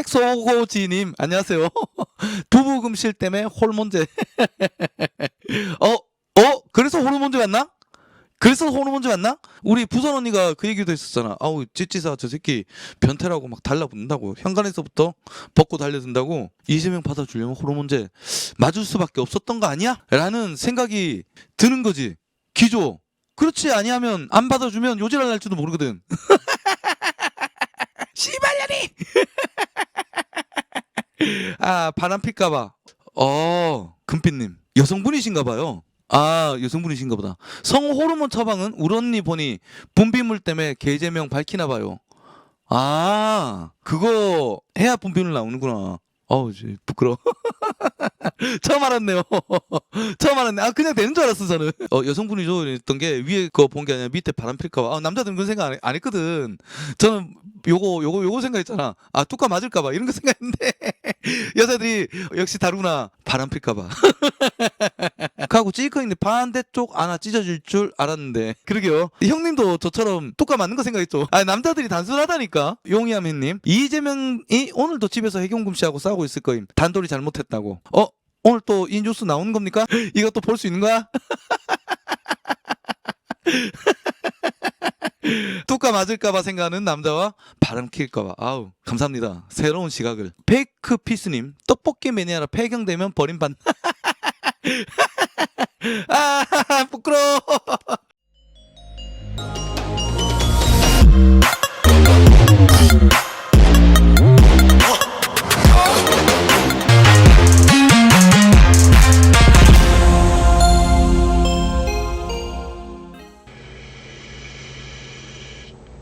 택소고지님 안녕하세요. 부부금실 때문에 호르몬제. 어, 어, 그래서 호르몬제 왔나? 그래서 호르몬제 왔나? 우리 부선 언니가 그 얘기도 했었잖아. 아우 찌찌사 저 새끼 변태라고 막 달라붙는다고 현관에서부터 벗고 달려든다고 이재명 받아주려면 호르몬제 맞을 수밖에 없었던 거 아니야? 라는 생각이 드는 거지. 기조. 그렇지 아니하면 안 받아주면 요지랄 날지도 모르거든. 씨발년이. 아 바람 필까봐. 어 금빛님 여성분이신가 봐요. 아 여성분이신가 보다. 성 호르몬 처방은 우리 언니 보니 분비물 때문에 계제명 밝히나 봐요. 아 그거 해야 분비물 나오는구나. 어우 이제 부끄러워. 처음 알았네요. 처음 알았네. 아 그냥 되는 줄 알았어 저는. 어 여성분이죠 했던 게 위에 거 본 게 아니라 밑에 바람 필까봐. 아, 남자들은 그런 생각 안, 해- 안 했거든. 저는 요거 요거 요거 생각했잖아. 아 뚜까 맞을까봐 이런 거 생각했는데 여자들이 역시 다르구나. 바람 필까봐. 하고 찌꺼 있는데 반대쪽 하나 찢어질 줄 알았는데. 그러게요. 형님도 저처럼 뚜까 맞는 거 생각했죠 아 남자들이 단순하다니까. 용이함님 이재명이 오늘도 집에서 해경금 씨하고 싸우고 있을 거임. 단돌이 잘못했다고. 어? 오늘 또 이 뉴스 나오는 겁니까? 이것도 볼 수 있는 거야 뚜까 맞을까봐 생각하는 남자와 바람 킬까봐. 아우 감사합니다. 새로운 시각을. 페이크 피스님 떡볶이 매니아라 폐경되면 버림받 아 부끄러워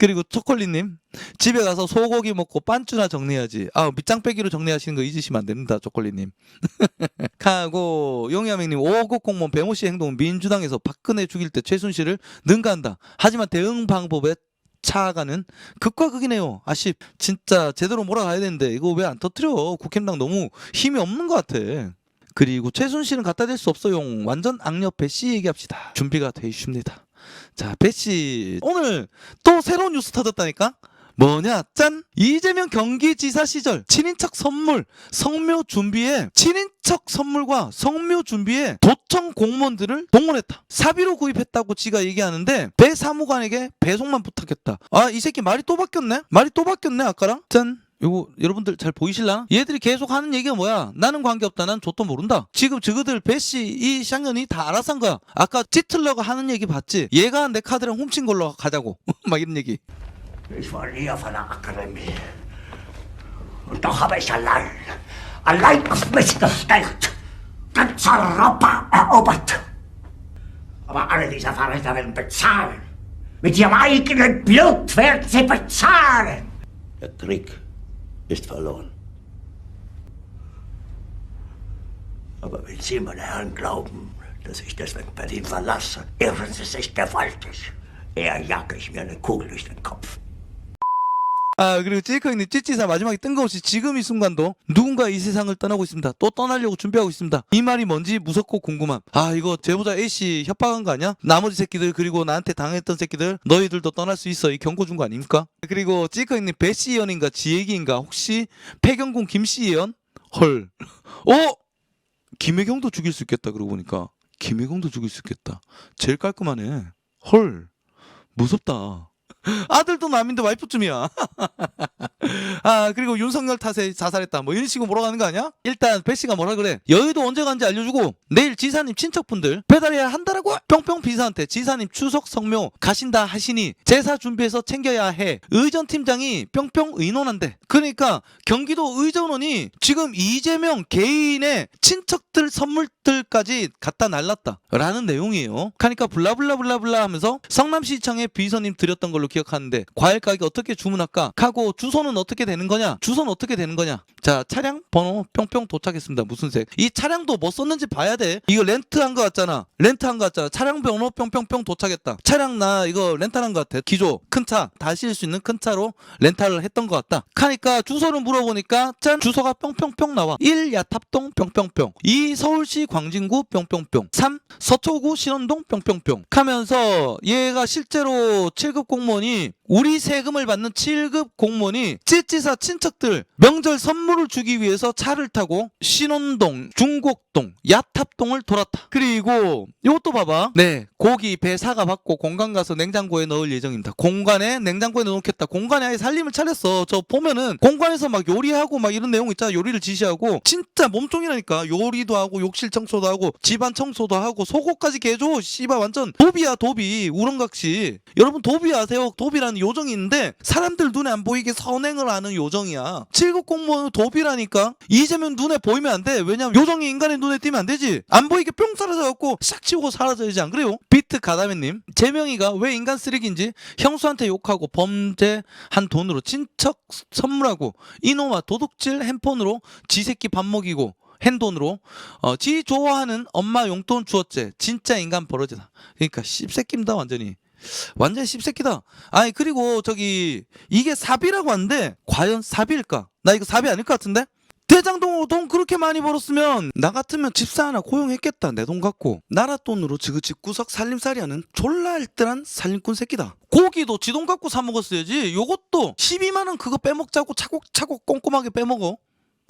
그리고 초콜릿님 집에 가서 소고기 먹고 빤쭈나 정리해야지. 아 밑장 빼기로 정리하시는 거 잊으시면 안 됩니다 초콜릿님. 하고 용야맹님 550 공무원 배모 씨 행동은 민주당에서 박근혜 죽일 때 최순실을 능가한다. 하지만 대응 방법에 차가는 극과 극이네요. 아쉽. 진짜 제대로 몰아가야 되는데 이거 왜 안 터트려? 국힘당 너무 힘이 없는 것 같아. 그리고 최순실은 갖다 댈 수 없어요 완전 악력 배씨 얘기합시다. 준비가 돼 있습니다 자, 배씨 오늘 또 새로운 뉴스 터졌다니까? 뭐냐? 짠! 이재명 경기지사 시절 친인척 선물 성묘 준비에 친인척 선물과 성묘 준비에 도청 공무원들을 동원했다. 사비로 구입했다고 지가 얘기하는데 배 사무관에게 배송만 부탁했다. 아, 이 새끼 말이 또 바뀌었네? 말이 또 바뀌었네, 아까랑? 짠! 요거 여러분들 잘 보이실라나? 얘들이 계속 하는 얘기가 뭐야? 나는 관계없다. 난 좆도 모른다. 지금 저그들 배씨 이 샹년이 다 알아서 한 거야. 아까 찌틀러가 하는 얘기 봤지? 얘가 내 카드랑 훔친 걸로 가자고. 막 이런 얘기. Ich war Lehrer von der Akademie. Und doch habe ich allein, allein auf mich gestellt, ganz Europa erobert. Aber alle diese Verräter werden bezahlen. Mit ihrem eigenen Blut werden sie bezahlen. Der Krieg ist verloren. Aber wenn Sie, meine Herren, glauben, dass ich deswegen Berlin verlasse, irren Sie sich gewaltig. Eher jage ich mir eine Kugel durch den Kopf. 아 그리고 찌커님 찌찌사 마지막에 뜬금없이 지금 이 순간도 누군가 이 세상을 떠나고 있습니다. 또 떠나려고 준비하고 있습니다. 이 말이 뭔지 무섭고 궁금함. 아 이거 제보자 A씨 협박한 거 아니야? 나머지 새끼들 그리고 나한테 당했던 새끼들 너희들도 떠날 수 있어 이 경고 준 거 아닙니까? 그리고 찌커님 배씨 예언인가 지 얘기인가 혹시 폐경군 김씨 예언? 헐. 어? 김혜경도 죽일 수 있겠다 그러고 보니까 김혜경도 죽일 수 있겠다. 제일 깔끔하네. 헐. 무섭다. 아들도 남인데 와이프쯤이야. 아 그리고 윤석열 탓에 자살했다. 뭐 이런 식으로 몰아가는 거 아니야? 일단 배 씨가 뭐라 그래? 여의도 언제 간지 알려주고 내일 지사님 친척분들 배달해야 한다라고? 뿅뿅 비서한테 지사님 추석 성묘 가신다 하시니 제사 준비해서 챙겨야 해. 의전 팀장이 뿅뿅 의논한대. 그러니까 경기도 의전원이 지금 이재명 개인의 친척들 선물들까지 갖다 날랐다 라는 내용이에요. 그러니까 블라블라블라블라 하면서 성남시청에 비서님 드렸던 걸로 기억하는데 과일 가게 어떻게 주문할까? 하고 주소는 어떻게 되는 거냐? 주소는 어떻게 되는 거냐 자 차량 번호 뿅뿅 도착했습니다. 무슨 색? 이 차량도 뭐 썼는지 봐야 돼. 이거 렌트한 거 같잖아. 렌트한 거 같잖아. 차량 번호 뿅뿅뿅 도착했다. 차량 나 이거 렌탈한 거 같아. 기조 큰 차. 다 실을 수 있는 큰 차로 렌탈을 했던 것 같다. 하니까 주소를 물어보니까 짠 주소가 뿅뿅뿅 나와. 1 야탑동 뿅뿅뿅. 2 서울시 광진구 뿅뿅뿅. 3 서초구 신원동 뿅뿅뿅. 하면서 얘가 실제로 7급 공무원이 우리 세금을 받는 7급 공무원이 찌찌사 친척들 명절 선물 을 주기 위해서 차를 타고 신원동, 중곡동, 야탑동을 돌았다. 그리고 이것도 봐봐. 네, 고기 배 사가 받고 공간 가서 냉장고에 넣을 예정입니다. 공간에 냉장고에 넣어놓겠다. 공간에 아예 살림을 차렸어. 저 보면은 공간에서 막 요리하고 막 이런 내용 있잖아. 요리를 지시하고 진짜 몸종이라니까. 요리도 하고 욕실 청소도 하고 집안 청소도 하고 속옷까지 개줘. 씨발 완전 도비야 도비 우렁각시. 여러분 도비 아세요? 도비라는 요정이 있는데 사람들 눈에 안 보이게 선행을 하는 요정이야. 7급 공무원은 도비라니까. 이재명 눈에 보이면 안 돼. 왜냐면 요정이 인간의 눈에 띄면 안 되지. 안 보이게 뿅 사라져갖고 싹 치우고 사라져야지 안 그래요? 비트 가다맨님 재명이가 왜 인간 쓰레기인지 형수한테 욕하고 범죄한 돈으로 친척 선물하고 이놈아 도둑질 핸폰으로 지 새끼 밥 먹이고 핸돈으로 어, 지 좋아하는 엄마 용돈 주었제 진짜 인간 버러지다 그러니까 씹새끼입니다 완전히 완전 씹새끼다. 아니 그리고 저기 이게 사비라고 하는데 과연 사비일까? 나 이거 사비 아닐 것 같은데? 대장동으로 돈 그렇게 많이 벌었으면 나 같으면 집사 하나 고용했겠다 내 돈 갖고. 나라 돈으로 지그 집 구석 살림살이 하는 졸라 알뜰한 살림꾼 새끼다. 고기도 지 돈 갖고 사 먹었어야지. 요것도 12만원 그거 빼먹자고 차곡차곡 꼼꼼하게 빼먹어.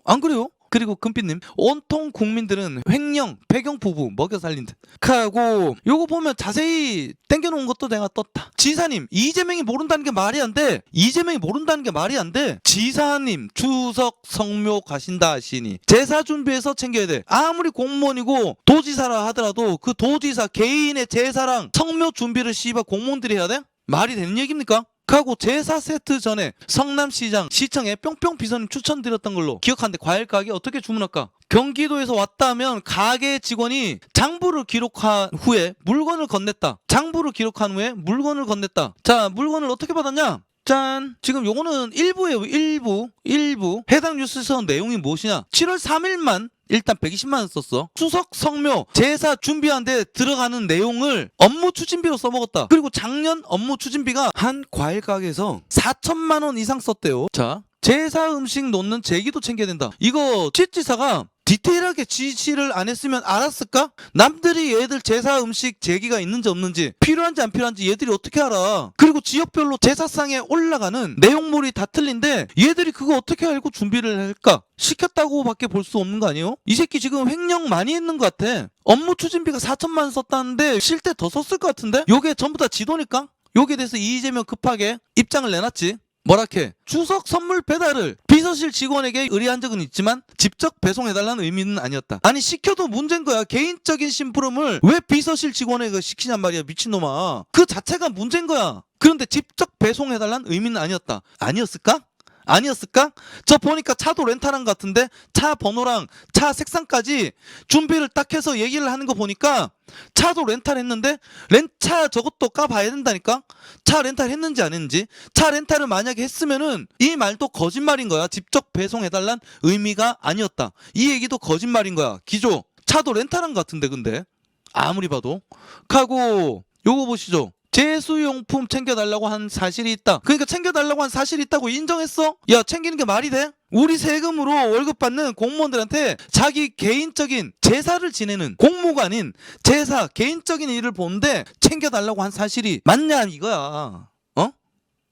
안 그래요? 그리고 금빛님 온통 국민들은 횡령 배경 부부 먹여 살린 듯. 하고 요거 보면 자세히 땡겨놓은 것도 내가 떴다. 지사님 이재명이 모른다는 게 말이 안 돼. 이재명이 모른다는 게 말이 안 돼. 지사님 추석 성묘 가신다 하시니 제사 준비해서 챙겨야 돼. 아무리 공무원이고 도지사라 하더라도 그 도지사 개인의 제사랑 성묘 준비를 씨발 공무원들이 해야 돼? 말이 되는 얘기입니까? 하고 제사 세트 전에 성남시장 시청에 뿅뿅 비서님 추천드렸던 걸로 기억하는데 과일 가게 어떻게 주문할까? 경기도에서 왔다면 가게 직원이 장부를 기록한 후에 물건을 건넸다. 장부를 기록한 후에 물건을 건넸다. 자, 물건을 어떻게 받았냐? 짠! 지금 요거는 일부예요. 일부. 일부. 해당 뉴스에서 내용이 무엇이냐? 7월 3일만 일단 120만 원 썼어. 추석 성묘 제사 준비하는데 들어가는 내용을 업무 추진비로 써먹었다. 그리고 작년 업무 추진비가 한 과일 가게에서 4천만 원 이상 썼대요. 자, 제사 음식 놓는 제기도 챙겨야 된다. 이거 찌찌사가 디테일하게 지시를 안 했으면 알았을까? 남들이 얘들 제사 음식 제기가 있는지 없는지 필요한지 안 필요한지 얘들이 어떻게 알아? 그리고 지역별로 제사상에 올라가는 내용물이 다 틀린데 얘들이 그거 어떻게 알고 준비를 할까? 시켰다고밖에 볼 수 없는 거 아니에요? 이 새끼 지금 횡령 많이 했는 것 같아. 업무 추진비가 4천만 원 썼다는데 쉴 때 더 썼을 것 같은데? 요게 전부 다 지도니까? 요게 대해서 이재명 급하게 입장을 내놨지. 뭐라케? 추석 선물 배달을 비서실 직원에게 의뢰한 적은 있지만 직접 배송해달라는 의미는 아니었다. 아니 시켜도 문제인 거야. 개인적인 심부름을 왜 비서실 직원에게 시키냔 말이야 미친놈아. 그 자체가 문제인 거야. 그런데 직접 배송해달라는 의미는 아니었다. 아니었을까? 아니었을까? 저 보니까 차도 렌탈한 것 같은데 차 번호랑 차 색상까지 준비를 딱 해서 얘기를 하는 거 보니까 차도 렌탈했는데 렌차 저것도 까봐야 된다니까? 차 렌탈 했는지 안 했는지? 차 렌탈을 만약에 했으면은 이 말도 거짓말인 거야. 직접 배송해달란 의미가 아니었다. 이 얘기도 거짓말인 거야. 기조. 차도 렌탈한 것 같은데 근데. 아무리 봐도. 하고 요거 보시죠 제수용품 챙겨달라고 한 사실이 있다. 그러니까 챙겨달라고 한 사실이 있다고 인정했어? 야 챙기는 게 말이 돼? 우리 세금으로 월급 받는 공무원들한테 자기 개인적인 제사를 지내는 아닌 제사 개인적인 일을 보는데 챙겨달라고 한 사실이 맞냐 이거야.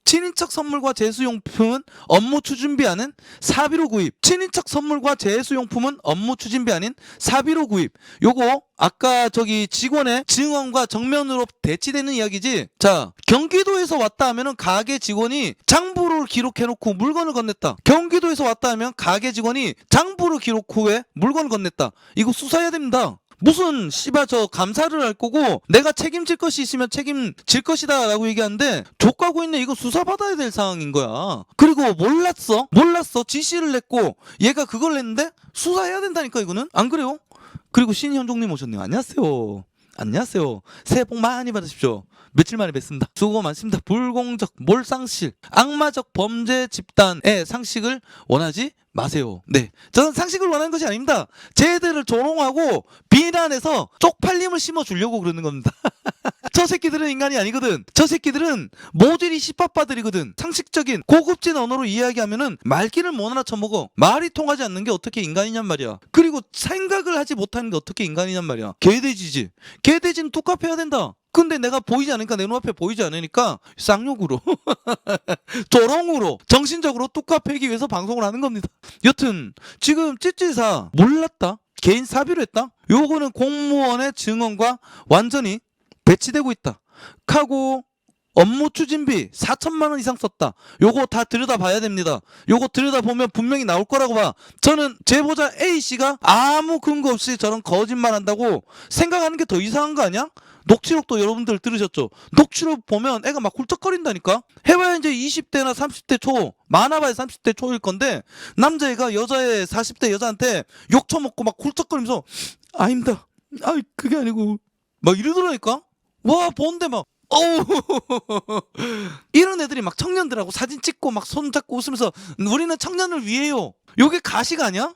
어? 친인척 선물과 제수용품은 업무 추진비 아닌 사비로 구입. 친인척 선물과 제수용품은 업무 추진비 아닌 사비로 구입. 요거 아까 저기 직원의 증언과 정면으로 대치되는 이야기지. 자, 경기도에서 왔다 하면은 가게 직원이 장부를 기록해놓고 물건을 건넸다. 경기도에서 왔다 하면 가게 직원이 장부를 기록 후에 물건을 건넸다. 이거 수사해야 됩니다. 무슨 씨발 저 감사를 할 거고 내가 책임질 것이 있으면 책임질 것이다라고 얘기하는데 족가고 있네. 이거 수사받아야 될 상황인 거야. 그리고 몰랐어. 몰랐어. 지시를 냈고 얘가 그걸 냈는데 수사해야 된다니까 이거는? 안 그래요? 그리고 신현종님 오셨네요. 안녕하세요. 안녕하세요. 새해 복 많이 받으십시오 며칠 만에 뵙습니다. 수고 많습니다. 불공적, 몰상실, 악마적 범죄 집단의 상식을 원하지 마세요. 네. 저는 상식을 원하는 것이 아닙니다. 쟤들을 조롱하고 비난해서 쪽팔림을 심어주려고 그러는 겁니다. 저 새끼들은 인간이 아니거든. 저 새끼들은 모듈이 씨빠빠들이거든. 상식적인 고급진 언어로 이야기하면은 말귀를 못 알아쳐먹어. 말이 통하지 않는 게 어떻게 인간이냔 말이야. 그리고 생각을 하지 못하는 게 어떻게 인간이냔 말이야. 개돼지지. 개돼지는 뚝갑해야 된다. 근데 내가 보이지 않으니까 내 눈앞에 보이지 않으니까 쌍욕으로 조롱으로 정신적으로 뚝갑해기 위해서 방송을 하는 겁니다. 여튼 지금 찌찌사 몰랐다. 개인 사비로 했다. 요거는 공무원의 증언과 완전히 배치되고 있다. 하고 업무 추진비 4천만 원 이상 썼다. 요거 다 들여다봐야 됩니다. 요거 들여다보면 분명히 나올 거라고 봐. 저는 제보자 A 씨가 아무 근거 없이 저런 거짓말 한다고 생각하는 게 더 이상한 거 아니야? 녹취록도 여러분들 들으셨죠? 녹취록 보면 애가 막 훌쩍거린다니까? 해봐야 이제 20대나 30대 초, 많아봐야 30대 초일 건데, 남자애가 여자애 40대 여자한테 욕 처먹고 막 훌쩍거리면서, 아닙니다. 아, 그게 아니고, 막 이러더라니까? 와, 보는데 막, 어우, 이런 애들이 막 청년들하고 사진 찍고 막 손잡고 웃으면서, 우리는 청년을 위해요. 요게 가식 아니야?